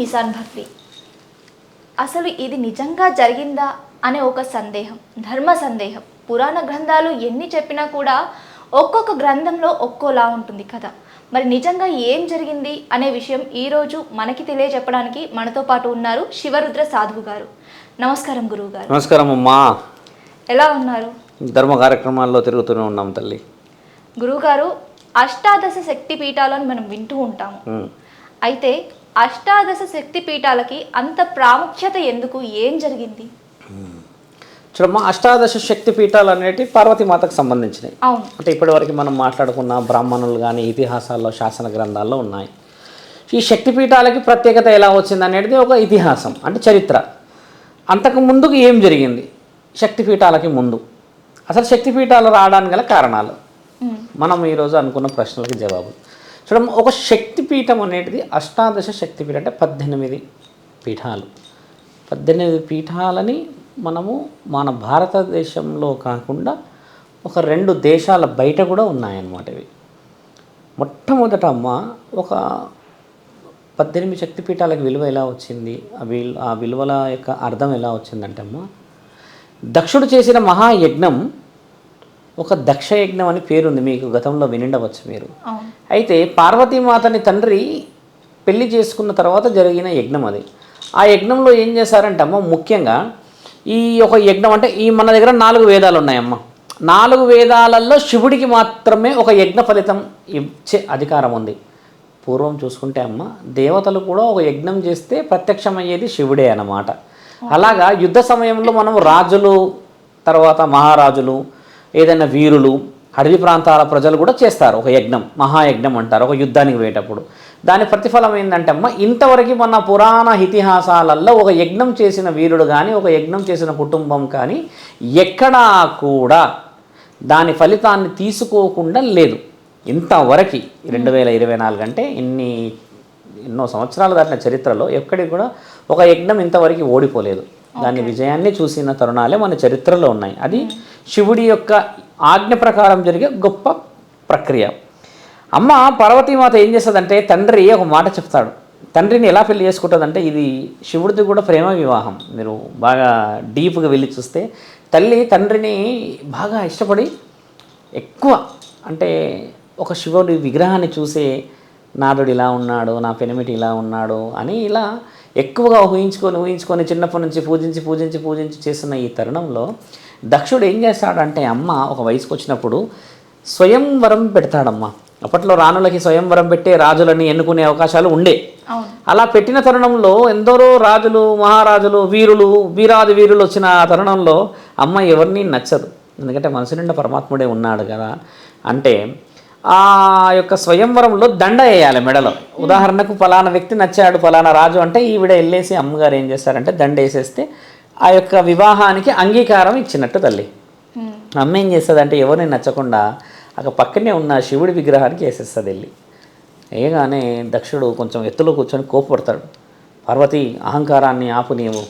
మిసాన్ భక్తి. అసలు ఇది నిజంగా జరిగిందా అనే ఒక సందేహం ధర్మ సందేహం. పురాణ గ్రంథాలు ఎన్ని చెప్పినా కూడా ఒక్కొక్క గ్రంథంలో ఒక్కోలా ఉంటుంది కదా మరి నిజంగా ఏం జరిగింది అనే విషయం ఈరోజు మనకి తెలియజెప్పడానికి మనతో పాటు ఉన్నారు శివరుద్ర సాధువు గారు. నమస్కారం గురువు గారు. నమస్కారం అమ్మా. ఎలా ఉన్నారు? ధర్మ కార్యక్రమాల్లో తిరుగుతూనే ఉన్నాం తల్లి. గురువుగారు అష్టాదశ శక్తి పీఠాలను మనం వింటూ ఉంటాము. అయితే అష్టాదశ శక్తి పీఠాలకి అంత ప్రాముఖ్యత ఎందుకు? ఏం జరిగింది? చూడమ్మా అష్టాదశ శక్తి పీఠాలు అనేటి పార్వతీమాతకు సంబంధించినవి. అంటే ఇప్పటివరకు మనం మాట్లాడుకున్న బ్రాహ్మణులు కానీ ఇతిహాసాల్లో శాసన గ్రంథాల్లో ఉన్నాయి. ఈ శక్తి పీఠాలకి ప్రత్యేకత ఎలా వచ్చింది అనేది ఒక ఇతిహాసం అంటే చరిత్ర. అంతకు ముందుకు ఏం జరిగింది? శక్తి పీఠాలకి ముందు. అసలు శక్తి పీఠాలు రావడానికి గల కారణాలు? మనం ఈరోజు అనుకున్న ప్రశ్నలకి జవాబు చూడమ్మ ఒక శక్తి పీఠం అనేది అష్టాదశ శక్తిపీఠం అంటే పద్దెనిమిది పీఠాలు. పద్దెనిమిది పీఠాలని మనము మన భారతదేశంలో కాకుండా ఒక రెండు దేశాల బయట కూడా ఉన్నాయన్నమాట ఇవి. మొట్టమొదట అమ్మ ఒక పద్దెనిమిది శక్తి పీఠాలకు విలువ ఎలా వచ్చింది? ఆ విల్ ఆ విలువల యొక్క అర్థం ఎలా వచ్చిందంటే అమ్మ దక్షుడు చేసిన మహాయజ్ఞం ఒక దక్షయజ్ఞం అని పేరుంది మీకు గతంలో వినిండవచ్చు మీరు. అయితే పార్వతీమాతని తండ్రి పెళ్ళి చేసుకున్న తర్వాత జరిగిన యజ్ఞం అది. ఆ యజ్ఞంలో ఏం చేశారంటే అమ్మ ముఖ్యంగా ఈ ఒక యజ్ఞం అంటే ఈ మన దగ్గర నాలుగు వేదాలు ఉన్నాయమ్మ. నాలుగు వేదాలలో శివుడికి మాత్రమే ఒక యజ్ఞ ఫలితం ఇచ్చే అధికారం ఉంది. పూర్వం చూసుకుంటే అమ్మ దేవతలు కూడా ఒక యజ్ఞం చేస్తే ప్రత్యక్షమయ్యేది శివుడే అన్నమాట. అలాగా యుద్ధ సమయంలో మనం రాజులు తర్వాత మహారాజులు ఏదైనా వీరులు అడవి ప్రాంతాల ప్రజలు కూడా చేస్తారు. ఒక యజ్ఞం మహాయజ్ఞం అంటారు ఒక యుద్ధానికి పోయేటప్పుడు. దాని ప్రతిఫలం ఏంటంటే అమ్మ ఇంతవరకు మన పురాణ ఇతిహాసాలలో ఒక యజ్ఞం చేసిన వీరుడు కానీ ఒక యజ్ఞం చేసిన కుటుంబం కానీ ఎక్కడా కూడా దాని ఫలితాన్ని తీసుకోకుండా లేదు. ఇంతవరకు రెండు వేల ఇరవై నాలుగు అంటే ఇన్ని ఎన్నో సంవత్సరాలు దాటిన చరిత్రలో ఎక్కడికి కూడా ఒక యజ్ఞం ఇంతవరకు ఓడిపోలేదు. దాని విజయాన్ని చూసిన తరుణాలే మన చరిత్రలో ఉన్నాయి. అది శివుడి యొక్క ఆజ్ఞ ప్రకారం జరిగే గొప్ప ప్రక్రియ. అమ్మ పార్వతీమాత ఏం చేస్తుందంటే తండ్రి ఒక మాట చెప్తాడు. తండ్రిని ఎలా పెళ్ళి చేసుకుంటుందంటే ఇది శివుడిది కూడా ప్రేమ వివాహం. మీరు బాగా డీప్గా వెళ్ళి చూస్తే తల్లి తండ్రిని బాగా ఇష్టపడి ఎక్కువ అంటే ఒక శివుడి విగ్రహాన్ని చూసే నాదుడు ఇలా ఉన్నాడు నా పెనిమిటి ఇలా ఉన్నాడు అని ఇలా ఎక్కువగా ఊహించుకొని ఊహించుకొని చిన్నప్పటి నుంచి పూజించి పూజించి పూజించి చేస్తున్న ఈ తరుణంలో దక్షుడు ఏం చేస్తాడంటే అమ్మ ఒక వయసుకు వచ్చినప్పుడు స్వయంవరం పెడతాడమ్మ. అప్పట్లో రాణులకి స్వయంవరం పెట్టే రాజులని ఎన్నుకునే అవకాశాలు ఉండే. అలా పెట్టిన తరుణంలో ఎందరో రాజులు మహారాజులు వీరులు వీరాది వీరులు వచ్చిన ఆ తరుణంలో అమ్మ ఎవరిని నచ్చదు. ఎందుకంటే మనసు నిండా పరమాత్ముడే ఉన్నాడు కదా. అంటే ఆ యొక్క స్వయంవరంలో దండ వేయాలి మెడలో. ఉదాహరణకు ఫలానా వ్యక్తి నచ్చాడు ఫలానా రాజు అంటే ఈవిడ వెళ్ళేసి అమ్మగారు ఏం చేస్తారంటే దండ వేసేస్తే ఆ యొక్క వివాహానికి అంగీకారం ఇచ్చినట్టు తల్లి. ఉమ్, అమ్మ ఏం చేస్తుంది అంటే ఎవరిని నచ్చకుండా అక్కడ పక్కనే ఉన్న శివుడి విగ్రహానికి వేసేస్తుంది వెళ్ళి. వేయగానే దక్షుడు కొంచెం ఎత్తులో కూర్చొని కోపపడతాడు. పార్వతి అహంకారాన్ని ఆపు నీవు.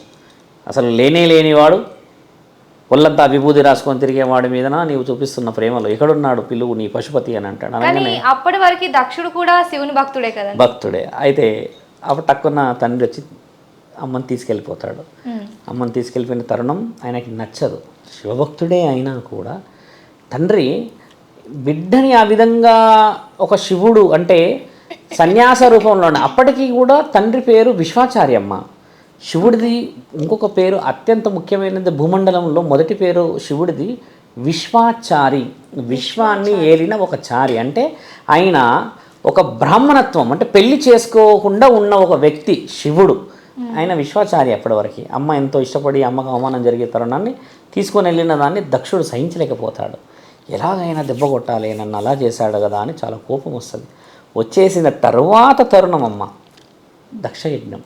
అసలు లేనే లేనివాడు ఒళ్ళంతా విభూతి రాసుకొని తిరిగేవాడి మీదన నీవు చూపిస్తున్న ప్రేమలో? ఎక్కడున్నాడు పిలువు నీ పశుపతి అని అంటాడు. అనగానే అప్పటి వరకు దక్షుడు కూడా శివుని భక్తుడే కదా భక్తుడే. అయితే అప్పుడు టక్కున తండ్రి వచ్చి అమ్మని తీసుకెళ్ళిపోతాడు. అమ్మని తీసుకెళ్ళిపోయిన తరుణం ఆయనకి నచ్చదు. శివభక్తుడే అయినా కూడా తండ్రి బిడ్డని ఆ విధంగా ఒక శివుడు అంటే సన్యాస రూపంలోనే అప్పటికీ కూడా తండ్రి పేరు విశ్వాచార్యమ్మ. శివుడిది ఇంకొక పేరు అత్యంత ముఖ్యమైనది భూమండలంలో మొదటి పేరు శివుడిది విశ్వాచారి. విశ్వాన్ని ఏలిన ఒక చారి. అంటే ఆయన ఒక బ్రాహ్మణత్వం అంటే పెళ్ళి చేసుకోకుండా ఉన్న ఒక వ్యక్తి శివుడు. ఆయన విశ్వాచారి అప్పటివరకు. అమ్మ ఎంతో ఇష్టపడి అమ్మకు అవమానం జరిగే తరుణాన్ని తీసుకొని వెళ్ళిన దాన్ని దక్షుడు సహించలేకపోతాడు. ఎలాగైనా దెబ్బ కొట్టాలి నన్ను అలా చేశాడు కదా అని చాలా కోపం వస్తుంది. వచ్చేసిన తర్వాత తరుణం అమ్మ దక్షయజ్ఞం.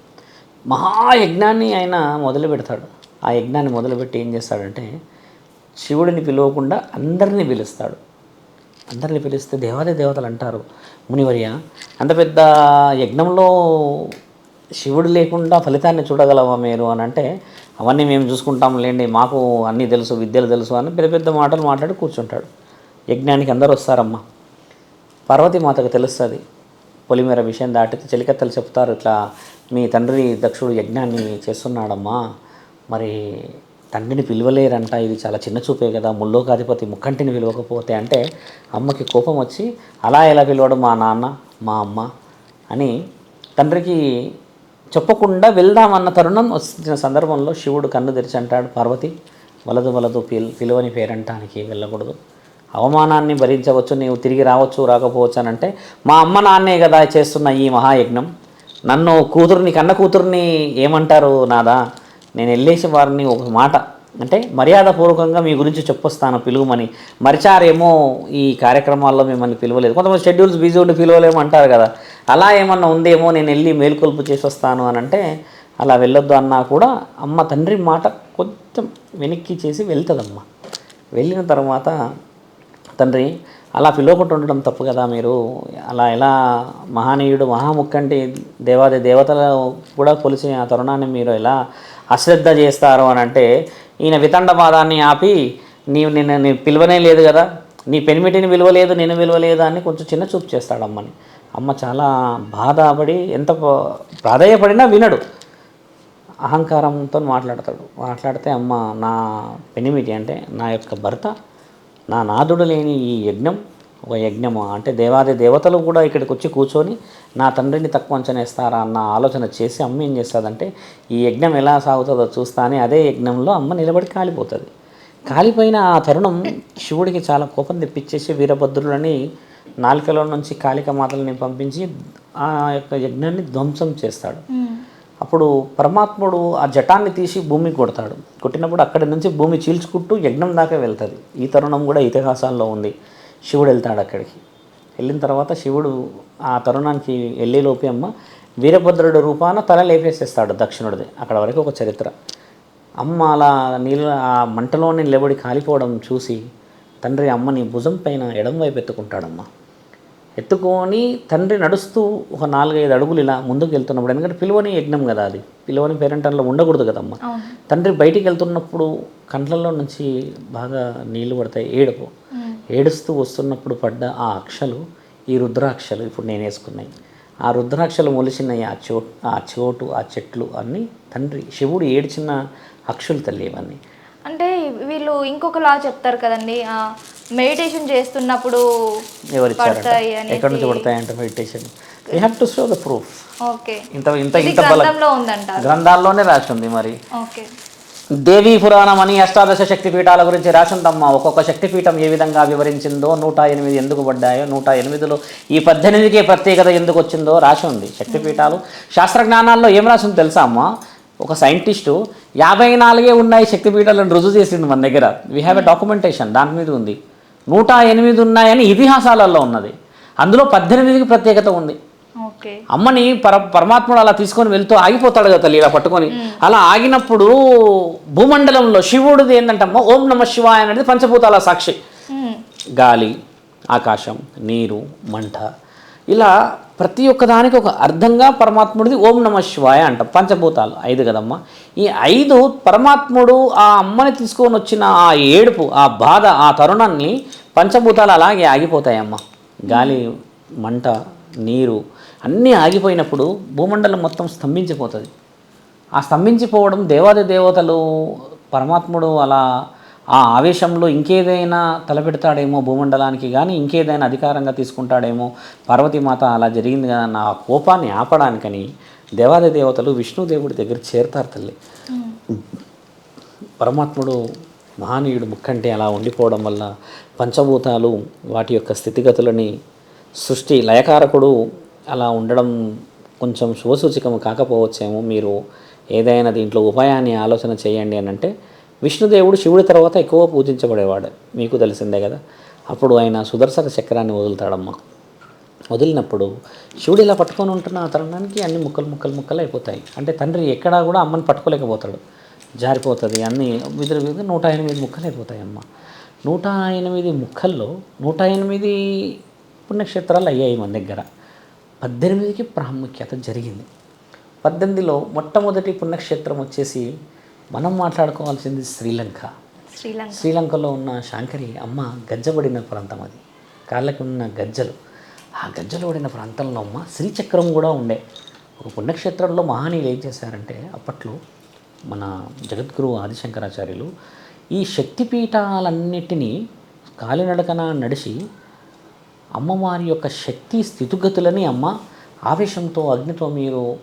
మహాయజ్ఞాన్ని ఆయన మొదలు పెడతాడు. ఆ యజ్ఞాన్ని మొదలుపెట్టి ఏం చేస్తాడంటే శివుడిని పిలవకుండా అందరినీ పిలుస్తాడు. అందరిని పిలిస్తే దేవాలయ దేవతలు అంటారు. మునివర్య అంత పెద్ద యజ్ఞంలో శివుడు లేకుండా ఫలితాన్ని చూడగలవా మీరు అని అంటే అవన్నీ మేము చూసుకుంటాం లేండి మాకు అన్నీ తెలుసు విద్యలు తెలుసు అని పెద్ద పెద్ద మాటలు మాట్లాడి కూర్చుంటాడు. యజ్ఞానికి అందరూ వస్తారమ్మా. పార్వతీమాతకు తెలుస్తుంది పొలిమేర విషయం దాటితే చెలికత్తలు చెప్తారు ఇట్లా మీ తండ్రి దక్షుడు యజ్ఞాన్ని చేస్తున్నాడమ్మా. మరి తండ్రిని పిలవలేరంట ఇది చాలా చిన్న చూపే కదా ముల్లోకాధిపతి ముక్కంటిని పిలవకపోతే అంటే అమ్మకి కోపం వచ్చి అలా ఎలా పిలవడు మా నాన్న మా అమ్మ అని తండ్రికి చెప్పకుండా వెళ్దామన్న తరుణం వచ్చిన సందర్భంలో శివుడు కన్ను తెరిచి అంటాడు పార్వతి వలదు వలదు పిల్ పిలువని పేరంటానికి వెళ్ళకూడదు. అవమానాన్ని భరించవచ్చు నీవు తిరిగి రావచ్చు రాకపోవచ్చు అని అంటే మా అమ్మ నాన్నే కదా చేస్తున్న ఈ మహాయజ్ఞం. నన్ను కూతుర్ని కన్న కూతుర్ని ఏమంటారు నాదా? నేను వెళ్ళేసి వారిని ఒక మాట అంటే మర్యాదపూర్వకంగా మీ గురించి చెప్పొస్తాను పిలువమని. మరిచారేమో ఈ కార్యక్రమాల్లో మిమ్మల్ని పిలవలేదు. కొంతమంది షెడ్యూల్స్ బిజీ ఉండి పిలవలేమంటారు కదా. అలా ఏమన్నా ఉందేమో నేను వెళ్ళి మేల్కొల్పు చేసి వస్తాను అని అంటే అలా వెళ్ళొద్దు అన్నా కూడా అమ్మ తండ్రి మాట కొంచెం వెనక్కి చేసి వెళ్తుందమ్మ. వెళ్ళిన తర్వాత తండ్రి అలా పిలువబట్టి ఉండడం తప్పు కదా మీరు. అలా ఎలా మహానీయుడు మహాముక్కంటి దేవాది దేవతలు కూడా కొలిసి ఆ తరుణాన్ని మీరు ఎలా అశ్రద్ధ చేస్తారు అని అంటే ఈయన వితండవాదాన్ని ఆపి నీవు నిన్ను నీ పిలవనే లేదు కదా. నీ పెనిమిటిని విలువలేదు నేను విలువలేదు అని కొంచెం చిన్న చూపు చేస్తాడమ్మని. అమ్మ చాలా బాధపడి ఎంత ప్రాధాయపడినా ప్రాధేయపడినా వినడు. అహంకారంతో మాట్లాడతాడు. మాట్లాడితే అమ్మ నా పెనిమిటి అంటే నా యొక్క భర్త నా నాదుడు లేని ఈ యజ్ఞం ఒక యజ్ఞము అంటే దేవాది దేవతలు కూడా ఇక్కడికి వచ్చి కూర్చొని నా తండ్రిని తక్కువ అంచనేస్తారా అన్న ఆలోచన చేసి అమ్మ ఏం చేస్తుందంటే ఈ యజ్ఞం ఎలా సాగుతుందో చూస్తా అని అదే యజ్ఞంలో అమ్మ నిలబడి కాలిపోతుంది. కాలిపోయిన ఆ తరుణం శివుడికి చాలా కోపం తెప్పించేసి వీరభద్రులని నాలుకలో నుంచి కాళిక మాతల్ని పంపించి ఆ యొక్క యజ్ఞాన్ని ధ్వంసం చేస్తాడు. అప్పుడు పరమాత్ముడు ఆ జటాన్ని తీసి భూమికి కొడతాడు. కొట్టినప్పుడు అక్కడి నుంచి భూమి చీల్చుకుంటూ యజ్ఞం దాకా వెళ్తుంది. ఈ తరుణం కూడా ఇతిహాసాల్లో ఉంది. శివుడు వెళ్తాడు అక్కడికి. వెళ్ళిన తర్వాత శివుడు ఆ తరుణానికి వెళ్ళేలోపే అమ్మ వీరభద్రుడి రూపాన తల లేపేసేస్తాడు దక్షిణుడిది. అక్కడ వరకు ఒక చరిత్ర. అమ్మ అలా నీళ్ళ ఆ మంటలోని నిలబడి కాలిపోవడం చూసి తండ్రి అమ్మని భుజం పైన ఎడం వైపు ఎత్తుకుంటాడమ్మ. ఎత్తుకొని తండ్రి నడుస్తూ ఒక నాలుగైదు అడుగులు ఇలా ముందుకు వెళ్తున్నప్పుడు ఎందుకంటే పిలువని యజ్ఞం కదా అది. పిలువని పేరెంటంలో ఉండకూడదు కదమ్మా. తండ్రి బయటికి వెళ్తున్నప్పుడు కంట్లలో నుంచి బాగా నీళ్ళు పడతాయి ఏడుపు. ఏడుస్తూ వస్తున్నప్పుడు పడ్డ ఆ అక్షలు ఈ రుద్రాక్షలు ఇప్పుడు నేను వేసుకున్నాయి. ఆ రుద్రాక్షలు మొలిచినాయి ఆ చోటు ఆ చోటు ఆ చెట్లు అన్నీ తండ్రి శివుడు ఏడ్చిన అక్షులు తల్లి ఇవన్నీ. అంటే వీళ్ళు ఇంకొకలా చెప్తారు కదండి మెడిటేషన్ చేస్తున్నప్పుడు ఎవరు పడతాయి. ఎక్కడి నుంచి పడతాయంట meditation we have to show the proof okay ఇంత ఇంత గ్రంథాల్లోనే రాసి ఉంది మరి. ఓకే దేవీ పురాణం అని అష్టాదశ శక్తిపీఠాల గురించి రాసిందమ్మా. ఒక్కొక్క శక్తిపీఠం ఏ విధంగా వివరించిందో నూట ఎనిమిది ఎందుకు పడ్డాయో నూట ఎనిమిదిలో ఈ పద్దెనిమిదికే ప్రత్యేకత ఎందుకు వచ్చిందో రాసి ఉంది శక్తిపీఠాలు. శాస్త్రజ్ఞానాల్లో ఏం రాసి ఉంది తెలుసా అమ్మా? ఒక సైంటిస్టు యాభై నాలుగే ఉన్నాయి శక్తిపీఠాలను రుజువు చేసింది మన దగ్గర. వీ హ్యావ్ ఎ డాక్యుమెంటేషన్ దాని మీద ఉంది. నూట ఎనిమిది ఉన్నాయని ఇతిహాసాలలో ఉన్నది. అందులో పద్దెనిమిదికి ప్రత్యేకత ఉంది. అమ్మని పర పరమాత్ముడు అలా తీసుకొని వెళ్తూ ఆగిపోతాడు కదా తల్లి ఇలా పట్టుకొని. అలా ఆగినప్పుడు భూమండలంలో శివుడిది ఏంటంటమ్మా ఓం నమ శివాయ అనేది పంచభూతాల సాక్షి. గాలి ఆకాశం నీరు మంట. ఇలా ప్రతి ఒక్కదానికి ఒక అర్థంగా పరమాత్ముడిది ఓం నమ శివాయ అంట పంచభూతాలు. ఐదు కదమ్మా. ఈ ఐదు పరమాత్ముడు ఆ అమ్మని తీసుకొని వచ్చిన ఆ ఏడుపు ఆ బాధ ఆ తరుణాన్ని పంచభూతాలు అలాగే ఆగిపోతాయమ్మా. గాలి మంట నీరు అన్నీ ఆగిపోయినప్పుడు భూమండలం మొత్తం స్తంభించిపోతుంది. ఆ స్తంభించిపోవడం దేవాది దేవతలు పరమాత్ముడు అలా ఆ ఆవేశంలో ఇంకేదైనా తలపెడతాడేమో భూమండలానికి కానీ ఇంకేదైనా అధికారంగా తీసుకుంటాడేమో పార్వతీమాత అలా జరిగింది కదా నా కోపాన్ని ఆపడానికని దేవాది దేవతలు విష్ణుదేవుడి దగ్గర చేరుతారు తల్లి. పరమాత్ముడు మహానీయుడు ముక్కంటే అలా ఉండిపోవడం వల్ల పంచభూతాలు వాటి యొక్క స్థితిగతులని సృష్టి లయకారకుడు అలా ఉండడం కొంచెం శుభసూచకం కాకపోవచ్చేమో మీరు ఏదైనా దీంట్లో ఉపాయాన్ని ఆలోచన చేయండి అని అంటే విష్ణుదేవుడు శివుడి తర్వాత ఎక్కువ పూజించబడేవాడు. మీకు తెలిసిందే కదా. అప్పుడు ఆయన సుదర్శన చక్రాన్ని వదులుతాడమ్మ. వదిలినప్పుడు శివుడు ఇలా పట్టుకొని ఉంటున్న ఆ తరుణానికి అన్ని ముక్కలు ముక్కలు ముక్కలు అయిపోతాయి. అంటే తండ్రి ఎక్కడా కూడా అమ్మని పట్టుకోలేకపోతాడు. జారిపోతుంది. అన్నీ విధులు విధులు నూట ఎనిమిది ముక్కలు అయిపోతాయి అమ్మ నూట ఎనిమిది ముక్కల్లో నూట ఎనిమిది పుణ్యక్షేత్రాలు అయ్యాయి మన దగ్గర. పద్దెనిమిదికి ప్రాముఖ్యత జరిగింది. పద్దెనిమిదిలో మొట్టమొదటి పుణ్యక్షేత్రం వచ్చేసి మనం మాట్లాడుకోవాల్సింది శ్రీలంక. శ్రీలంక. శ్రీలంకలో ఉన్న శాంకరి అమ్మ గజ్జబడిన ప్రాంతం అది. కాళ్ళకి ఉన్న గజ్జలు. ఆ గజ్జలు పడిన ప్రాంతంలో అమ్మ శ్రీచక్రం కూడా ఉండే. ఒక పుణ్యక్షేత్రంలో మహానీయులు ఏం చేశారంటే అప్పట్లో మన జగద్గురు ఆదిశంకరాచార్యులు ఈ శక్తిపీఠాలన్నిటినీ కాలినడకన నడిచి అమ్మవారి యొక్క శక్తి స్థితిగతులని అమ్మ ఆవేశంతో అగ్నితో మీరు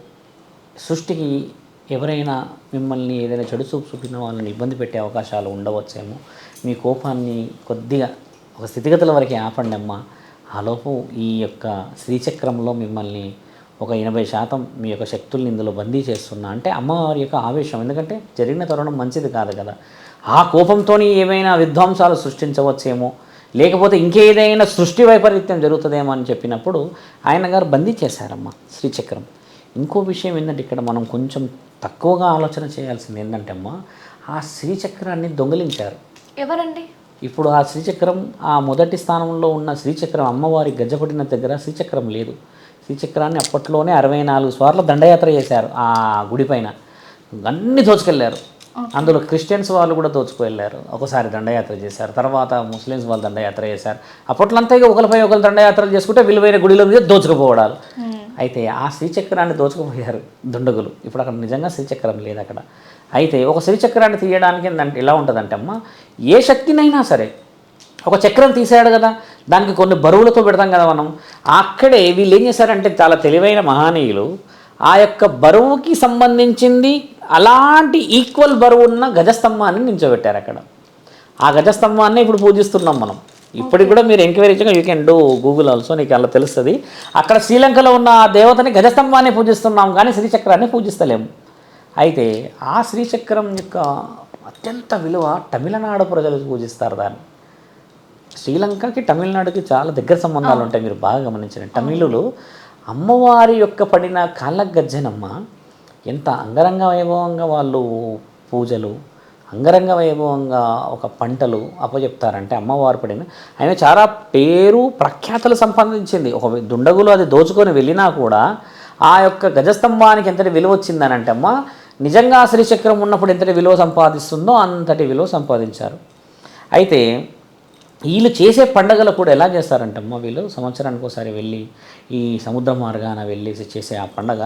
సృష్టికి ఎవరైనా మిమ్మల్ని ఏదైనా చెడు చూపు చూపిన వాళ్ళని ఇబ్బంది పెట్టే అవకాశాలు ఉండవచ్చేమో. మీ కోపాన్ని కొద్దిగా ఒక స్థితిగతుల వరకు ఆపండి అమ్మ. ఆలోపు ఈ యొక్క శ్రీచక్రంలో మిమ్మల్ని ఒక ఎనభై శాతం మీ యొక్క శక్తుల్ని ఇందులో బందీ చేస్తున్నా. అంటే అమ్మవారి యొక్క ఆవేశం. ఎందుకంటే జరిగిన తరుణం మంచిది కాదు కదా. ఆ కోపంతో ఏమైనా విధ్వంసాలు సృష్టించవచ్చేమో. లేకపోతే ఇంకేదైనా సృష్టి వైపరీత్యం జరుగుతుందేమో అని చెప్పినప్పుడు ఆయన గారు బందీ చేశారమ్మ శ్రీచక్రం ఇంకో విషయం ఏంటంటే ఇక్కడ మనం కొంచెం తక్కువగా ఆలోచన చేయాల్సింది ఏంటంటే అమ్మ ఆ శ్రీచక్రాన్ని దొంగిలించారు. ఎవరండి? ఇప్పుడు ఆ శ్రీచక్రం ఆ మొదటి స్థానంలో ఉన్న శ్రీచక్రం అమ్మవారి గజ్జపడిన దగ్గర శ్రీచక్రం లేదు. శ్రీచక్రాన్ని అప్పట్లోనే అరవై నాలుగు సార్లు దండయాత్ర చేశారు ఆ గుడి పైన. అన్నీ దోచుకెళ్ళారు అందులో క్రిస్టియన్స్ వాళ్ళు కూడా దోచుకువెళ్ళారు ఒకసారి దండయాత్ర చేశారు. తర్వాత ముస్లిమ్స్ వాళ్ళు దండయాత్ర చేశారు. అప్పట్లో అంతా ఇక ఒకరిపై ఒకరు దండయాత్రలు చేసుకుంటే విలువైన గుడిలో మీద దోచుకుపోవడాలు. అయితే ఆ శ్రీచక్రాన్ని దోచుకుపోయారు దుండగులు. ఇప్పుడు అక్కడ నిజంగా శ్రీచక్రం లేదు అక్కడ. అయితే ఒక శ్రీచక్రాన్ని తీయడానికి అంటే ఎలా ఉంటుందంటే అమ్మ ఏ శక్తినైనా సరే ఒక చక్రం తీసాడు కదా దానికి కొన్ని బరువులతో పెడతాం కదా మనం. అక్కడే వీళ్ళు ఏం చేశారంటే చాలా తెలివైన మహనీయులు ఆ యొక్క బరువుకి సంబంధించింది అలాంటి ఈక్వల్ బరువు ఉన్న గజస్తంభాన్ని నించోబెట్టారు అక్కడ. ఆ గజస్తంభాన్ని ఇప్పుడు పూజిస్తున్నాం మనం. ఇప్పటికి కూడా మీరు enquiry you can do Google also నీకు అలా తెలుస్తుంది. అక్కడ శ్రీలంకలో ఉన్న ఆ దేవతని గజస్తంభాన్ని పూజిస్తున్నాం కానీ శ్రీచక్రాన్ని పూజిస్తలేము అయితే ఆ శ్రీచక్రం యొక్క అత్యంత విలువ తమిళనాడు ప్రజలు పూజిస్తారు దాన్ని. శ్రీలంకకి తమిళనాడుకి చాలా దగ్గర సంబంధాలు ఉంటాయి మీరు బాగా గమనించండి. తమిళులు అమ్మవారి యొక్క పడిన కాళ్ళ గజ్జనమ్మ ఎంత అంగరంగ వైభవంగా వాళ్ళు పూజలు అంగరంగ వైభవంగా ఒక పంటలు అప్పచెప్తారంటే అమ్మవారు పడిన ఆయన చాలా పేరు ప్రఖ్యాతలు సంపాదించింది. ఒక దుండగులు అది దోచుకొని వెళ్ళినా కూడా ఆ యొక్క గజస్తంభానికి ఎంతటి విలువ వచ్చిందని అంటే అమ్మ నిజంగా శ్రీచక్రం ఉన్నప్పుడు ఎంతటి విలువ సంపాదిస్తుందో అంతటి విలువ సంపాదించారు. అయితే వీళ్ళు చేసే పండగలు కూడా ఎలా చేస్తారంటమ్మ వీళ్ళు సంవత్సరానికి ఒకసారి వెళ్ళి ఈ సముద్ర మార్గాన వెళ్ళి చేసే ఆ పండగ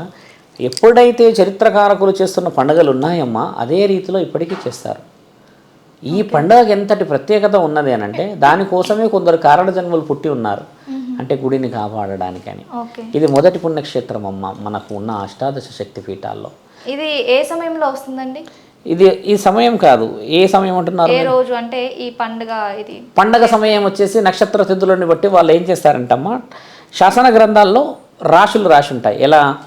ఎప్పుడైతే చరిత్రకారకులు చేస్తున్న పండగలు ఉన్నాయమ్మా అదే రీతిలో ఇప్పటికీ చేస్తారు. ఈ పండగకి ఎంతటి ప్రత్యేకత ఉన్నది అని అంటే దానికోసమే కొందరు కారణ జన్మలు పుట్టి ఉన్నారు. అంటే గుడిని కాపాడడానికని. ఇది మొదటి పుణ్యక్షేత్రం అమ్మ మనకు ఉన్న అష్టాదశ శక్తి పీఠాల్లో. ఇది ఏ సమయంలో వస్తుందండి? ఇది ఈ సమయం కాదు. ఏ సమయం అంటున్నారు ఏ రోజు అంటే ఈ పండుగ ఇది? పండగ సమయం వచ్చేసి నక్షత్ర తిథులని బట్టి వాళ్ళు ఏం చేస్తారంటమ్మా? శాసన గ్రంథాల్లో రాశులు రాసి ఉంటాయి. ఎలా?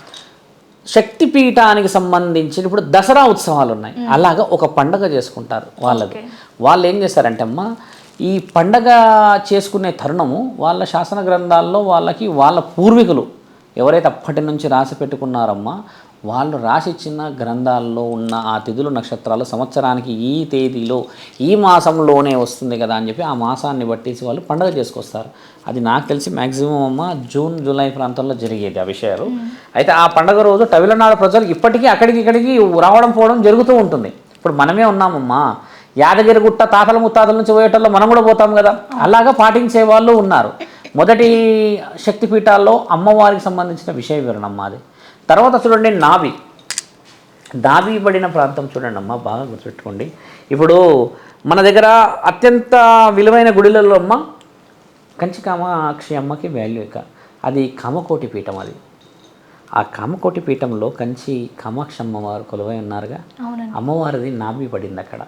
శక్తిపీఠానికి సంబంధించి ఇప్పుడు దసరా ఉత్సవాలు ఉన్నాయి అలాగా ఒక పండగ చేసుకుంటారు వాళ్ళది. వాళ్ళు ఏం చేస్తారంటే అమ్మా ఈ పండగ చేసుకునే తరుణము వాళ్ళ శాసన గ్రంథాల్లో వాళ్ళకి వాళ్ళ పూర్వీకులు ఎవరైతే అప్పటి నుంచి రాసి పెట్టుకున్నారమ్మా వాళ్ళు రాసిచ్చిన గ్రంథాల్లో ఉన్న ఆ తిథులు నక్షత్రాలు సంవత్సరానికి ఈ తేదీలో ఈ మాసంలోనే వస్తుంది కదా అని చెప్పి ఆ మాసాన్ని బట్టేసి వాళ్ళు పండుగ చేసుకొస్తారు. అది నాకు తెలిసి మ్యాక్సిమం అమ్మ జూన్ జూలై ప్రాంతంలో జరిగేది ఆ విషయాలు. అయితే ఆ పండుగ రోజు తమిళనాడు ప్రజలు ఇప్పటికీ అక్కడికి ఇక్కడికి రావడం పోవడం జరుగుతూ ఉంటుంది. ఇప్పుడు మనమే ఉన్నామమ్మా. యాదగిరిగుట్ట తాతల ముత్తాతల నుంచి పోయేటల్లో మనం కూడా పోతాం కదా. అలాగా పాటించే వాళ్ళు ఉన్నారు. మొదటి శక్తిపీఠాల్లో అమ్మవారికి సంబంధించిన విషయ వివరణ అమ్మ అది. తర్వాత చూడండి నాభి. దాబి పడిన ప్రాంతం చూడండి అమ్మ బాగా గుర్తుపెట్టుకోండి. ఇప్పుడు మన దగ్గర అత్యంత విలువైన గుడిలలో అమ్మ కంచి కామాక్షి అమ్మకి వాల్యూ ఇక. అది కామకోటి పీఠం అది. ఆ కామకోటి పీఠంలో కంచి కామాక్షి అమ్మవారు కొలువై ఉన్నారుగా. అమ్మవారిది నాభి పడింది అక్కడ.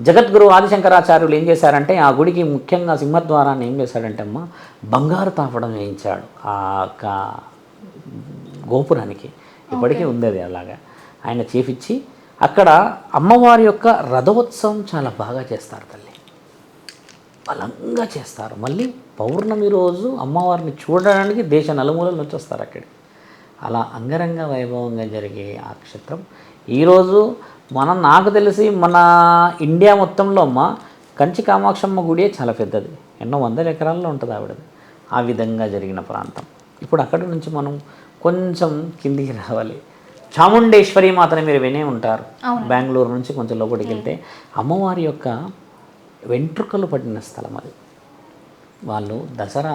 జగద్గురు ఆదిశంకరాచార్యులు ఏం చేశారంటే ఆ గుడికి ముఖ్యంగా సింహద్వారాన్ని ఏం చేశాడంటే అమ్మ బంగారు తాపడం వేయించాడు. ఆ యొక్క గోపురానికి. ఇప్పటికీ ఉంది అది అలాగా. ఆయన చేపిచ్చి అక్కడ అమ్మవారి యొక్క రథోత్సవం చాలా బాగా చేస్తారు తల్లి. బలంగా చేస్తారు. మళ్ళీ పౌర్ణమి రోజు అమ్మవారిని చూడడానికి దేశ నలుమూలల నుంచి వస్తారు అక్కడికి. అలా అంగరంగ వైభవంగా జరిగే ఆ క్షేత్రం. ఈరోజు మనం నాకు తెలిసి మన ఇండియా మొత్తంలో అమ్మ కంచి కామాక్షమ్మ గుడియే చాలా పెద్దది. ఎన్నో వందల ఎకరాల్లో ఉంటుంది ఆవిడది. ఆ విధంగా జరిగిన ప్రాంతం. ఇప్పుడు అక్కడి నుంచి మనం కొంచెం కిందికి రావాలి. చాముండేశ్వరి మాత్రం మీరు వినే ఉంటారు. బెంగళూరు నుంచి కొంచెం లోపలికి వెళ్తే అమ్మవారి యొక్క వెంట్రుకలు పడిన స్థలం అది. వాళ్ళు దసరా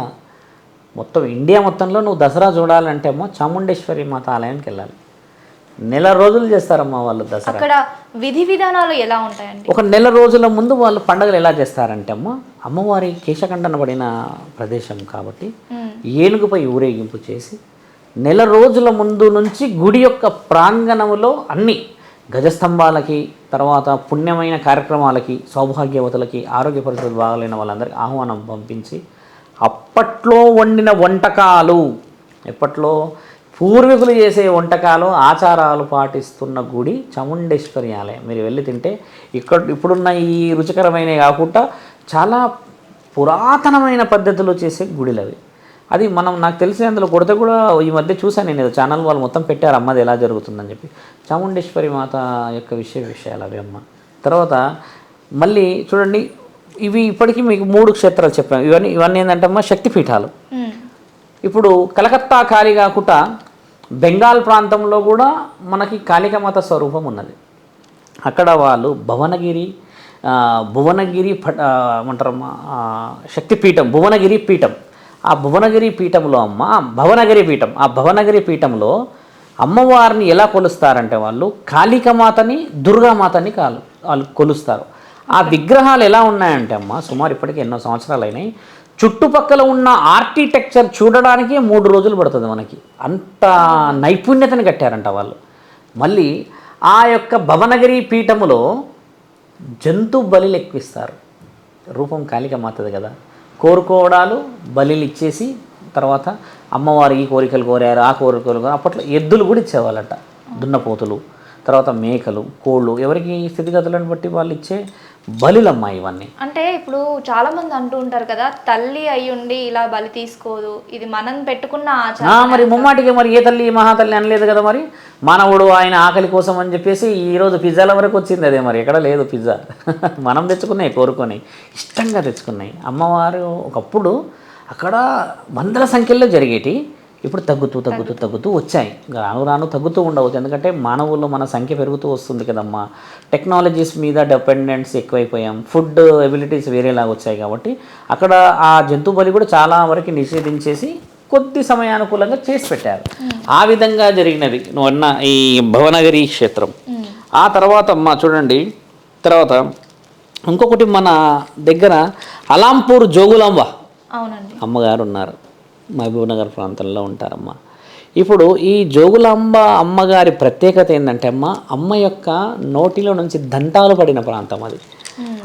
మొత్తం ఇండియా మొత్తంలో నువ్వు దసరా చూడాలంటే అమ్మో చాముండేశ్వరి మాత ఆలయానికి వెళ్ళాలి. నెల రోజులు చేస్తారమ్మా వాళ్ళు దసరా. అక్కడ విధి విధానాలు ఎలా ఉంటాయండి? ఒక నెల రోజుల ముందు వాళ్ళు పండుగలు ఎలా చేస్తారంటే అమ్మ అమ్మవారి కేశఖండన పడిన ప్రదేశం కాబట్టి మ్మ్. ఏనుగుపై ఊరేగింపు చేసి నెల రోజుల ముందు నుంచి గుడి యొక్క ప్రాంగణములో అన్ని గజస్తంభాలకి తర్వాత పుణ్యమైన కార్యక్రమాలకి సౌభాగ్యవతులకి ఆరోగ్య పరిస్థితులు బాగలేని వాళ్ళందరికీ ఆహ్వానం పంపించి అప్పట్లో వండిన వంటకాలు ఎప్పట్లో పూర్వీకులు చేసే వంటకాలు ఆచారాలు పాటిస్తున్న గుడి చాముండేశ్వరి ఆలయం. మీరు వెళ్ళి తింటే ఇక్కడ ఇప్పుడున్న ఈ రుచికరమైనవి కాకుండా చాలా పురాతనమైన పద్ధతిలో చేసే గుడిలవి. అది మనం నాకు తెలిసి అందులో కొడితే కూడా ఈ మధ్య చూశాను నేను ఛానల్ వాళ్ళు మొత్తం పెట్టారు అమ్మది ఎలా జరుగుతుందని చెప్పి. చాముండేశ్వరి మాత యొక్క విషయ విషయాలు అవి అమ్మ. తర్వాత మళ్ళీ చూడండి ఇవి ఇప్పటికీ మీకు మూడు క్షేత్రాలు చెప్పాను. ఇవన్నీ ఇవన్నీ ఏంటంటే అమ్మ శక్తిపీఠాలు. ఇప్పుడు కలకత్తా ఖాళీ కాకుండా బెంగాల్ ప్రాంతంలో కూడా మనకి కాళికమాత స్వరూపం ఉన్నది. అక్కడ వాళ్ళు భువనగిరి భువనగిరి ప- ఏమంటారమ్మా శక్తిపీఠం భువనగిరి పీఠం. ఆ భువనగిరి పీఠంలో అమ్మ భవనగిరి పీఠం ఆ భవనగిరి పీఠంలో అమ్మవారిని ఎలా కొలుస్తారంటే వాళ్ళు కాళికమాతని దుర్గామాతని కాలు వాళ్ళు కొలుస్తారు. ఆ విగ్రహాలు ఎలా ఉన్నాయంటే అమ్మ సుమారు ఇప్పటికి ఎన్నో సంవత్సరాలు అయినాయి చుట్టుపక్కల ఉన్న ఆర్కిటెక్చర్ చూడడానికే మూడు రోజులు పడుతుంది మనకి. అంత నైపుణ్యతని కట్టారంట వాళ్ళు. మళ్ళీ ఆ యొక్క భవనగిరి పీఠములో జంతు బలిలు ఎక్కువిస్తారు. రూపం కాళిక మాతది కదా. కోరుకోవడాలు బలిలు ఇచ్చేసి తర్వాత అమ్మవారి ఈ కోరికలు కోరారు ఆ కోరికలు కోరారు. అప్పట్లో ఎద్దులు కూడా ఇచ్చేవాళ్ళట. దున్నపోతులు తర్వాత మేకలు కోళ్ళు ఎవరికి స్థితిగతులను బట్టి వాళ్ళు ఇచ్చే బలులమ్మా ఇవన్నీ. అంటే ఇప్పుడు చాలా మంది అంటూ ఉంటారు కదా తల్లి అయ్యుండి ఇలా బలి తీసుకోదు ఇది మనం పెట్టుకున్న ఆచారం. మరి ముమ్మాటికి మరి ఏ తల్లి మహాతల్లి అనలేదు కదా మరి? మానవుడు ఆయన ఆకలి కోసం అని చెప్పేసి ఈరోజు పిజ్జాల వరకు వచ్చింది అదే మరి ఎక్కడ లేదు పిజ్జా. మనం తెచ్చుకున్నాయి కోరుకొని ఇష్టంగా తెచ్చుకున్నాయి. అమ్మవారు ఒకప్పుడు అక్కడ వందల సంఖ్యలో జరిగేటి ఇప్పుడు తగ్గుతూ తగ్గుతూ తగ్గుతూ. వచ్చాయి. రాను రాను తగ్గుతూ ఉండవచ్చు. ఎందుకంటే మానవుల్లో మన సంఖ్య పెరుగుతూ వస్తుంది కదమ్మా. టెక్నాలజీస్ మీద డిపెండెన్స్ ఎక్కువైపోయాం. ఫుడ్ ఎబిలిటీస్ వేరేలాగా వచ్చాయి కాబట్టి అక్కడ ఆ జంతు బలి కూడా చాలా వరకు నిషేధించేసి కొద్ది సమయానుకూలంగా చేసి పెట్టారు. ఆ విధంగా జరిగినది నువ్వు అన్న ఈ భవనగిరి క్షేత్రం. ఆ తర్వాత అమ్మ చూడండి. తర్వాత ఇంకొకటి మన దగ్గర అలాంపూర్ జోగులాంబ అవునండి. అమ్మగారు ఉన్నారు. మహబూబ్ నగర్ ప్రాంతంలో ఉంటారమ్మ. ఇప్పుడు ఈ జోగులాంబ అమ్మగారి ప్రత్యేకత ఏంటంటే అమ్మ అమ్మ యొక్క నోటిలో నుంచి దంతాలు పడిన ప్రాంతం అది.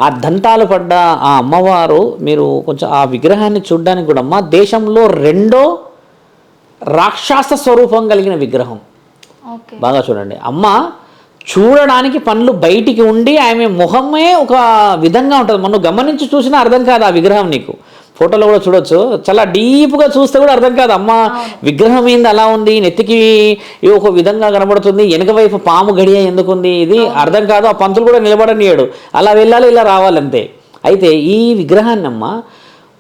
ఆ దంతాలు పడ్డ ఆ అమ్మవారు మీరు కొంచెం ఆ విగ్రహాన్ని చూడడానికి కూడా అమ్మ దేశంలో రెండో రాక్షస స్వరూపం కలిగిన విగ్రహం. బాగా చూడండి. అమ్మ చూడడానికి పనులు బయటికి ఉండి ఆమె ముఖమే ఒక విధంగా ఉంటుంది. మనం గమనించి చూసినా అర్థం కాదు ఆ విగ్రహం నీకు. ఫోటోలో కూడా చూడొచ్చు. చాలా డీప్గా చూస్తే కూడా అర్థం కాదు అమ్మ విగ్రహం ఏంది అలా ఉంది నెత్తికి ఒక విధంగా కనబడుతుంది వెనక వైపు పాము గడియ ఎందుకు ఉంది ఇది అర్థం కాదు. ఆ పంతులు కూడా నిలబడనియాడు అలా వెళ్ళాలి ఇలా రావాలంతే. అయితే ఈ విగ్రహాన్ని అమ్మ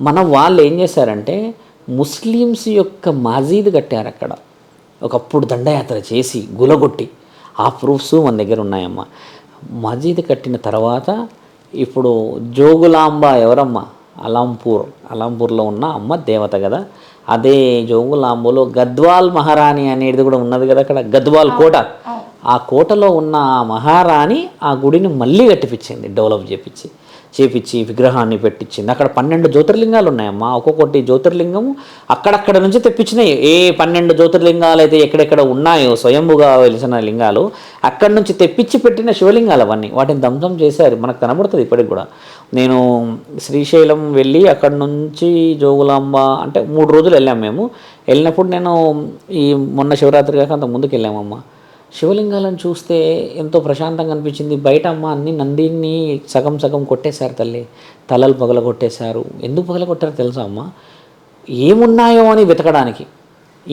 మన వాళ్ళు ఏం చేశారంటే ముస్లిమ్స్ యొక్క మసీద్ కట్టారు అక్కడ. ఒకప్పుడు దండయాత్ర చేసి గులగొట్టి. ఆ ప్రూఫ్స్ మన దగ్గర ఉన్నాయమ్మా. మసీద్ కట్టిన తర్వాత ఇప్పుడు జోగులాంబ ఎవరమ్మా? అలాంపూర్ అలాంపూర్లో ఉన్న అమ్మ దేవత కదా. అదే జోగులాంబలో గద్వాల్ మహారాణి అనేది కూడా ఉన్నది కదా అక్కడ గద్వాల్ కోట. ఆ కోటలో ఉన్న ఆ మహారాణి ఆ గుడిని మళ్ళీ కట్టిపించింది డెవలప్ చేపించి చేపించి విగ్రహాన్ని పెట్టించింది అక్కడ పన్నెండు జ్యోతిర్లింగాలు ఉన్నాయమ్మా ఒక్కొక్కటి జ్యోతిర్లింగం అక్కడక్కడ నుంచి తెప్పించినాయి ఏ పన్నెండు జ్యోతిర్లింగాలు అయితే ఎక్కడెక్కడ ఉన్నాయో స్వయంభుగా వెలిసిన లింగాలు అక్కడి నుంచి తెప్పించి పెట్టిన శివలింగాలు అవన్నీ. వాటిని ధ్వంసం చేశారు. మనకు కనబడుతుంది ఇప్పటికి కూడా. నేను శ్రీశైలం వెళ్ళి అక్కడ నుంచి జోగులాంబ అంటే మూడు రోజులు వెళ్ళాం మేము. వెళ్ళినప్పుడు నేను ఈ మొన్న శివరాత్రి కాక అంత ముందుకు వెళ్ళామమ్మ. శివలింగాలను చూస్తే ఎంతో ప్రశాంతంగా అనిపించింది. బయట అమ్మ అన్ని నందిని సగం సగం కొట్టేశారు తల్లి. తలలు పగల కొట్టేశారు ఎందుకు పగల కొట్టారో తెలుసా అమ్మ? ఏమున్నాయో అని వెతకడానికి.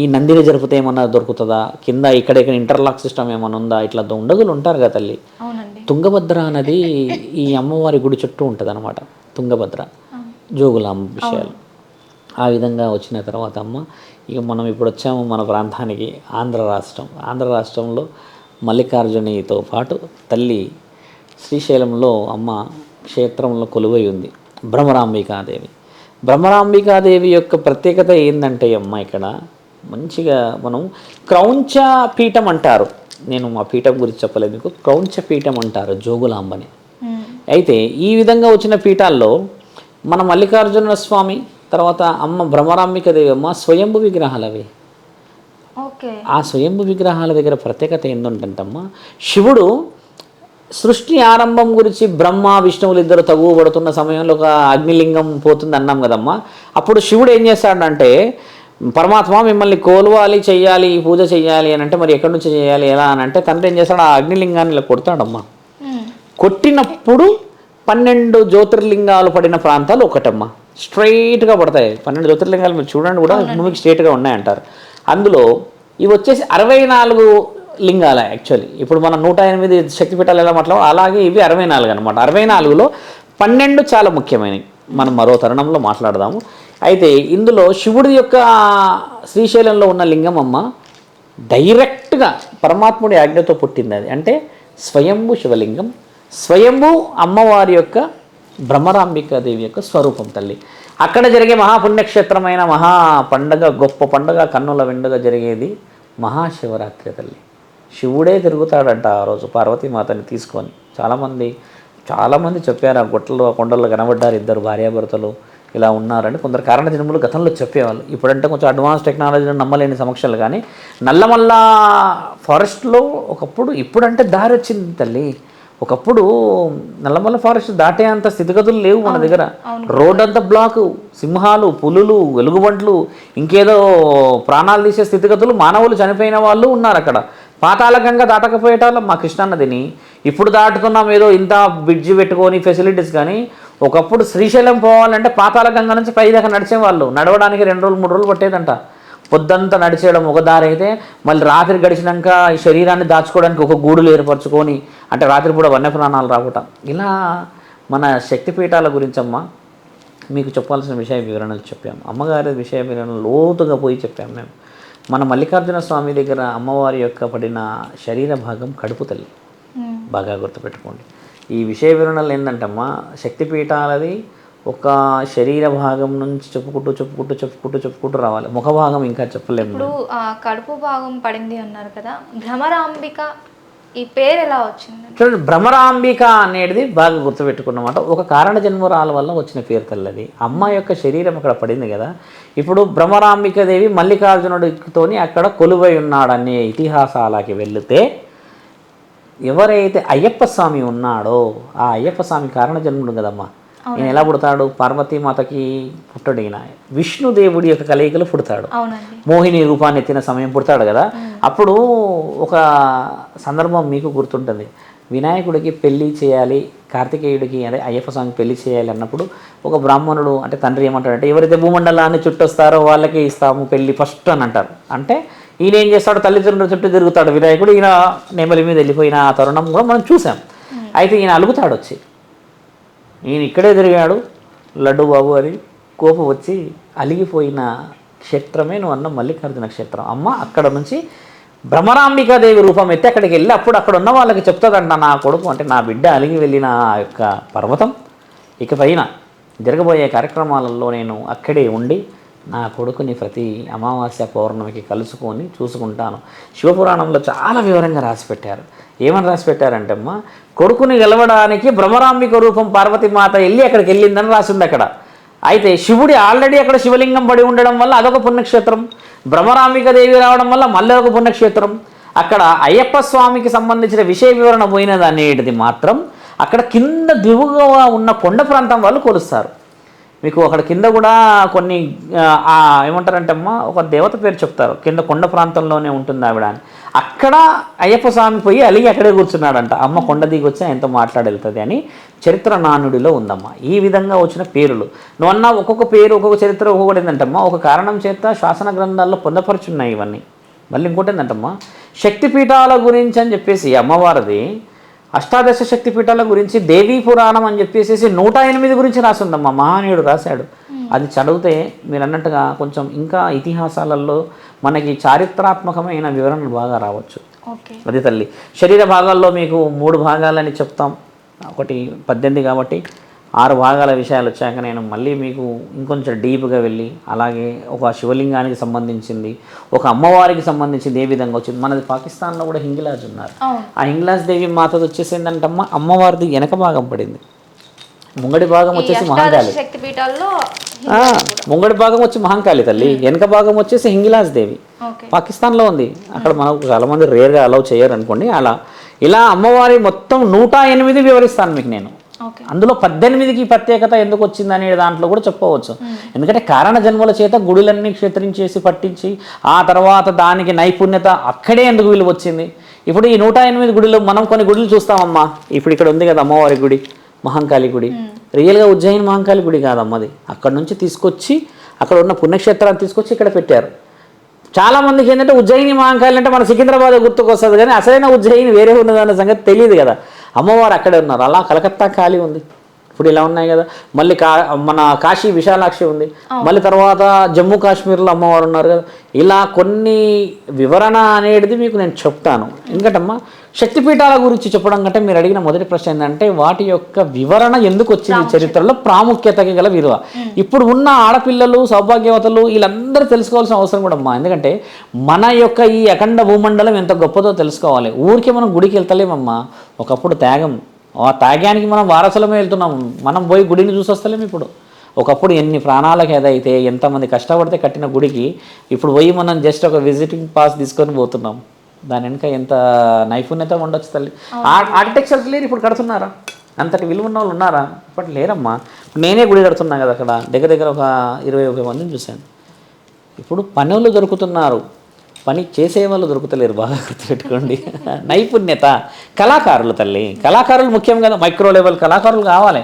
ఈ నందిని జరిపితే ఏమన్నా దొరుకుతుందా? కింద ఇక్కడ ఇక్కడ ఇంటర్లాక్ సిస్టమ్ ఏమైనా ఉందా? ఇట్లా దొండగులు ఉంటారు కదా తల్లి? తుంగభద్ర అనేది ఈ అమ్మవారి గుడి చుట్టూ ఉంటుంది అనమాట తుంగభద్ర జోగులాంబ విషయాలు. ఆ విధంగా వచ్చిన తర్వాత అమ్మ ఇక మనం ఇప్పుడు వచ్చాము మన ప్రాంతానికి ఆంధ్ర రాష్ట్రం. ఆంధ్ర రాష్ట్రంలో మల్లికార్జునితో పాటు తల్లి శ్రీశైలంలో అమ్మ క్షేత్రంలో కొలువై ఉంది భ్రమరాంబికాదేవి బ్రహ్మరాంబికాదేవి యొక్క ప్రత్యేకత ఏంటంటే అమ్మ ఇక్కడ మంచిగా మనం క్రౌంచ పీఠం అంటారు. నేను మా పీఠం గురించి చెప్పలేదు మీకు. క్రౌంచ పీఠం అంటారు జోగులాంబని. మ్మ్. అయితే ఈ విధంగా వచ్చిన పీఠాల్లో మన మల్లికార్జున స్వామి తర్వాత అమ్మ భ్రమరాంబిక దేవి అమ్మ స్వయంభు విగ్రహాలు అవి ఓకే. ఆ స్వయంభు విగ్రహాల దగ్గర ప్రత్యేకత ఏంటంటమ్మా శివుడు సృష్టి ఆరంభం గురించి బ్రహ్మ విష్ణువులు ఇద్దరు తగువబడుతున్న సమయంలో ఒక అగ్నిలింగం పోతుంది అన్నాం కదమ్మా. అప్పుడు శివుడు ఏం చేస్తాడంటే పరమాత్మ మిమ్మల్ని కోల్వాలి చెయ్యాలి పూజ చెయ్యాలి అని అంటే మరి ఎక్కడి నుంచి చేయాలి ఎలా అని అంటే తండ్రి ఏం చేస్తాడు? ఆ అగ్నిలింగాన్ని ఇలా కొడతాడమ్మా. మ్మ్. కొట్టినప్పుడు పన్నెండు జ్యోతిర్లింగాలు పడిన ప్రాంతాలు ఒకటమ్మా. స్ట్రైట్గా పడతాయి. పన్నెండు జ్యోతిర్లింగాలు మీరు చూడండి కూడా భూమికి స్ట్రైట్గా ఉన్నాయంటారు. అందులో ఇవి వచ్చేసి అరవై నాలుగు లింగాల యాక్చువల్లీ ఇప్పుడు మనం నూట ఎనిమిది శక్తిపీఠాలు ఎలా మాట్లాడో అలాగే ఇవి అరవై నాలుగు అనమాట అరవై నాలుగులో పన్నెండు చాలా ముఖ్యమైనవి. మనం మరో తరుణంలో మాట్లాడదాము. అయితే ఇందులో శివుడి యొక్క శ్రీశైలంలో ఉన్న లింగం అమ్మ డైరెక్ట్గా పరమాత్ముడి ఆజ్ఞతో పుట్టింది అది. అంటే స్వయంభు శివలింగం స్వయంభు అమ్మవారి యొక్క దేవి యొక్క స్వరూపం తల్లి. అక్కడ జరిగే మహాపుణ్యక్షేత్రమైన మహా పండగ గొప్ప పండగ కన్నుల వెండుగ జరిగేది మహాశివరాత్రి తల్లి. శివుడే తిరుగుతాడంట ఆ రోజు పార్వతీమాతని తీసుకొని. చాలామంది చాలామంది చెప్పారు ఆ గుట్టలు ఆ కొండల్లో కనబడ్డారు ఇద్దరు భార్యాభర్తలు. ఇలా ఉన్నారని కొందరు కారణ జన్ములు గతంలో చెప్పేవాళ్ళు. ఇప్పుడంటే కొంచెం అడ్వాన్స్ టెక్నాలజీని నమ్మలేని సమక్షలు కానీ నల్లమల్ల ఫారెస్ట్లో ఒకప్పుడు ఇప్పుడంటే దారి వచ్చింది తల్లి. ఒకప్పుడు నల్లమల్ల ఫారెస్ట్ దాటే అంత స్థితిగతులు లేవు మన దగ్గర. రోడ్ అంతా బ్లాక్ సింహాలు పులులు వెలుగుబంట్లు ఇంకేదో ప్రాణాలు తీసే స్థితిగతులు మానవులు చనిపోయిన వాళ్ళు ఉన్నారు అక్కడ. పాతాళకంగా దాటకపోయేటాళ్ళం మా కృష్ణానదిని ఇప్పుడు దాటుతున్నాం ఏదో ఇంత బ్రిడ్జి పెట్టుకొని ఫెసిలిటీస్ కానీ ఒకప్పుడు శ్రీశైలం పోవాలంటే పాతాళగంగ నుంచి పై దాకా నడిచేవాళ్ళు. నడవడానికి రెండు రోజులు మూడు రోజులు పట్టేదంట. పొద్దంతా నడిచేయడం ఒక దారి అయితే మళ్ళీ రాత్రి గడిచినాక ఈ శరీరాన్ని దాచుకోవడానికి ఒక గూడులు ఏర్పరచుకొని అంటే రాత్రి పూట వన్యప్రాణాలు రావటం. ఇలా మన శక్తిపీఠాల గురించమ్మా మీకు చెప్పాల్సిన విషయ వివరణలు చెప్పాము. అమ్మగారి విషయ వివరణలు లోతుగా పోయి చెప్పాము మేము. మన మల్లికార్జున స్వామి దగ్గర అమ్మవారి యొక్క పడిన శరీర భాగం కడుపు తల్లి. బాగా గుర్తుపెట్టుకోండి. ఈ విషయ వివరణలు ఏంటంటమ్మా? శక్తిపీఠాలది ఒక శరీర భాగం నుంచి చెప్పుకుంటూ చెప్పుకుంటూ చెప్పుకుంటూ చెప్పుకుంటూ రావాలి. ముఖ భాగం ఇంకా చెప్పలేము ఇప్పుడు కడుపు భాగం పడింది అన్నారు కదా భ్రమరాంబిక ఈ పేరు ఎలా వచ్చింది చూడండి భ్రమరాంబిక అనేది బాగా గుర్తుపెట్టుకున్నమాట. ఒక కారణ జన్మరాల వల్ల వచ్చిన పేరు తల్లది. అమ్మ యొక్క శరీరం అక్కడ పడింది కదా. ఇప్పుడు భ్రమరాంబిక దేవి మల్లికార్జునుడితోని అక్కడ కొలువై ఉన్నాడనే ఇతిహాసాలకి వెళితే ఎవరైతే అయ్యప్ప స్వామి ఉన్నాడో ఆ అయ్యప్ప స్వామి కారణ జన్ముడు కదమ్మా ఈయన ఎలా పుడతాడు? పార్వతీమాతకి పుట్టడు ఈయన. విష్ణుదేవుడి యొక్క కలయికలు పుడతాడు. మోహిని రూపాన్ని ఎత్తిన సమయం పుడతాడు కదా. అప్పుడు ఒక సందర్భం మీకు గుర్తుంటుంది. వినాయకుడికి పెళ్ళి చేయాలి కార్తికేయుడికి అదే అయ్యప్ప స్వామికి పెళ్ళి చేయాలి అన్నప్పుడు ఒక బ్రాహ్మణుడు అంటే తండ్రి ఏమంటాడంటే ఎవరైతే భూమండలాన్ని చుట్టొస్తారో వాళ్ళకే ఇస్తాము పెళ్ళి ఫస్ట్ అని అంటారు. అంటే ఈయన ఏం చేస్తాడు తల్లిదండ్రుల చుట్టూ తిరుగుతాడు వినాయకుడు. ఈయన నెమలి మీద వెళ్ళిపోయిన ఆ తరుణం కూడా మనం చూసాం. అయితే ఈయన అలుగుతాడు వచ్చి. ఈయన ఇక్కడే తిరిగాడు. లడ్డు బాబు అని కోపం వచ్చి అలిగిపోయిన క్షేత్రమే నువ్వు అన్న మల్లికార్జున క్షేత్రం. అమ్మ అక్కడ నుంచి భ్రమరాంబికాదేవి రూపం ఎత్తి అక్కడికి వెళ్ళి అప్పుడు అక్కడ ఉన్న వాళ్ళకి చెప్తుందంట నా కొడుకు అంటే నా బిడ్డ అలిగి వెళ్ళిన ఆ యొక్క పర్వతం. ఇక పైన జరగబోయే కార్యక్రమాలలో నేను అక్కడే ఉండి నా కొడుకుని ప్రతి అమావాస్య పౌర్ణమికి కలుసుకొని చూసుకుంటాను. శివపురాణంలో చాలా వివరంగా రాసిపెట్టారు. ఏమని రాసిపెట్టారంటే అమ్మ కొడుకుని గెలవడానికి భ్రమరాంబిక రూపం పార్వతీమాత వెళ్ళి అక్కడికి వెళ్ళిందని రాసింది అక్కడ. అయితే శివుడి ఆల్రెడీ అక్కడ శివలింగం పడి ఉండడం వల్ల అదొక పుణ్యక్షేత్రం. భ్రమరాంబిక దేవి రావడం వల్ల మళ్ళీ ఒక పుణ్యక్షేత్రం. అక్కడ అయ్యప్ప స్వామికి సంబంధించిన విషయ వివరణ పోయినది అనేటిది మాత్రం అక్కడ కింద దిగువగా ఉన్న కొండ ప్రాంతం వాళ్ళు కొలుస్తారు. మీకు అక్కడ కింద కూడా కొన్ని ఏమంటారంటే అమ్మ ఒక దేవత పేరు చెప్తారు. కింద కొండ ప్రాంతంలోనే ఉంటుంది ఆవిడ అని. అక్కడ అయ్యప్ప స్వామి పోయి అలిగి అక్కడే కూర్చున్నాడంట. అమ్మ కొండ దిగి వచ్చి ఆయనతో మాట్లాడెళ్తుంది అని చరిత్ర నానుడిలో ఉందమ్మా. ఈ విధంగా వచ్చిన పేరులు. నువ్వు అన్న ఒక్కొక్క పేరు ఒక్కొక్క చరిత్ర ఒక్కొక్కటి ఏంటంటమ్మా ఒక కారణం చేత శాసన గ్రంథాల్లో పొందపరుచున్నాయి ఇవన్నీ. మళ్ళీ ఇంకోటి ఏంటంటమ్మా శక్తిపీఠాల గురించి అని చెప్పేసి అమ్మవారిది అష్టాదశ శక్తి పీఠాల గురించి దేవీ పురాణం అని చెప్పేసి నూట ఎనిమిది గురించి రాసిందమ్మా. మహానీయుడు రాశాడు. అది చదివితే మీరు అన్నట్టుగా కొంచెం ఇంకా ఇతిహాసాలలో మనకి చారిత్రాత్మకమైన వివరణలు బాగా రావచ్చు. అది తల్లి. శరీర భాగాల్లో మీకు మూడు భాగాలని చెప్తాం. ఒకటి పద్దెనిమిది కాబట్టి ఆరు భాగాల విషయాలు వచ్చాక నేను మళ్ళీ మీకు ఇంకొంచెం డీప్గా వెళ్ళి అలాగే ఒక శివలింగానికి సంబంధించింది ఒక అమ్మవారికి సంబంధించింది ఏ విధంగా వచ్చింది. మనది పాకిస్తాన్లో కూడా హింగిలాజ్ ఉన్నారు. ఆ హింగ్లాజ్ దేవి మాతది వచ్చేసి ఏంటంటమ్మా అమ్మవారిది వెనక భాగం పడింది. ముంగడి భాగం వచ్చేసి మహంకాళి. ముంగడి భాగం వచ్చి మహంకాళి తల్లి వెనక భాగం వచ్చేసి హింగిలాజ్ దేవి. పాకిస్తాన్లో ఉంది. అక్కడ మనకు చాలామంది రేర్గా అలౌ చేయరు అనుకోండి అలా. ఇలా అమ్మవారి మొత్తం నూట ఎనిమిది వివరిస్తాను మీకు నేను. అందులో పద్దెనిమిదికి ప్రత్యేకత ఎందుకు వచ్చింది అనే దాంట్లో కూడా చెప్పవచ్చు ఎందుకంటే కారణ జన్మల చేత గుడులన్నీ క్షేత్రించేసి పట్టించి ఆ తర్వాత దానికి నైపుణ్యత అక్కడే ఎందుకు విలువ వచ్చింది? ఇప్పుడు ఈ నూట ఎనిమిది గుడిలో మనం కొన్ని గుడులు చూస్తామమ్మా. ఇప్పుడు ఇక్కడ ఉంది కదా అమ్మవారి గుడి మహంకాళి గుడి. రియల్గా ఉజ్జయిని మహంకాళి గుడి కాదమ్మది అక్కడ నుంచి తీసుకొచ్చి అక్కడ ఉన్న పుణ్యక్షేత్రాన్ని తీసుకొచ్చి ఇక్కడ పెట్టారు. చాలా మందికి ఏంటంటే ఉజ్జయిని మహంకాళి అంటే మన సికింద్రాబాద్ గుర్తుకొస్తుంది కానీ అసలైన ఉజ్జయిని వేరే ఉన్నదన్న సంగతి తెలియదు కదా. అమ్మవారు అక్కడే ఉన్నారు. అలా కలకత్తా ఖాళీ ఉంది. ఇప్పుడు ఇలా ఉన్నాయి కదా. మళ్ళీ కా మన కాశీ విశాలాక్షి ఉంది. మళ్ళీ తర్వాత జమ్మూ కాశ్మీర్లో అమ్మవారు ఉన్నారు కదా. ఇలా కొన్ని వివరణ అనేది మీకు నేను చెప్తాను. ఎందుకంటమ్మా శక్తిపీఠాల గురించి చెప్పడం కంటే మీరు అడిగిన మొదటి ప్రశ్న ఏంటంటే వాటి యొక్క వివరణ ఎందుకు వచ్చింది చరిత్రలో? ప్రాముఖ్యతకి గల విలువ. ఇప్పుడు ఉన్న ఆడపిల్లలు సౌభాగ్యవతలు వీళ్ళందరూ తెలుసుకోవాల్సిన అవసరం కూడా అమ్మా. ఎందుకంటే మన యొక్క ఈ అఖండ భూమండలం ఎంత గొప్పదో తెలుసుకోవాలి. ఊరికే మనం గుడికి వెళ్తలేమమ్మా. ఒకప్పుడు త్యాగం ఆ త్యాగానికి మనం వారసులమే వెళ్తున్నాం. మనం పోయి గుడిని చూసి వస్తలేము ఇప్పుడు. ఒకప్పుడు ఎన్ని ప్రాణాలకు ఏదైతే ఎంతమంది కష్టపడితే కట్టిన గుడికి ఇప్పుడు పోయి మనం జస్ట్ ఒక విజిటింగ్ పాస్ తీసుకొని పోతున్నాం. దాని వెనుక ఎంత నైపుణ్యత ఉండొచ్చు తల్లి. ఆర్కిటెక్చర్స్ లేరు ఇప్పుడు కడుతున్నారా? అంతటి విలువ ఉన్న వాళ్ళు ఉన్నారా? ఇప్పటి లేరమ్మా. నేనే గుడి కడుతున్నా కదా అక్కడ. దగ్గర దగ్గర ఒక ఇరవై ఒక మందిని చూశాను. ఇప్పుడు పనులు దొరుకుతున్నారు. పని చేసే వాళ్ళు దొరుకుతలేరు బాగా గుర్తుపెట్టుకోండి. నైపుణ్యత కళాకారులు తల్లి. కళాకారులు ముఖ్యం కదా మైక్రో లెవెల్ కళాకారులు కావాలి.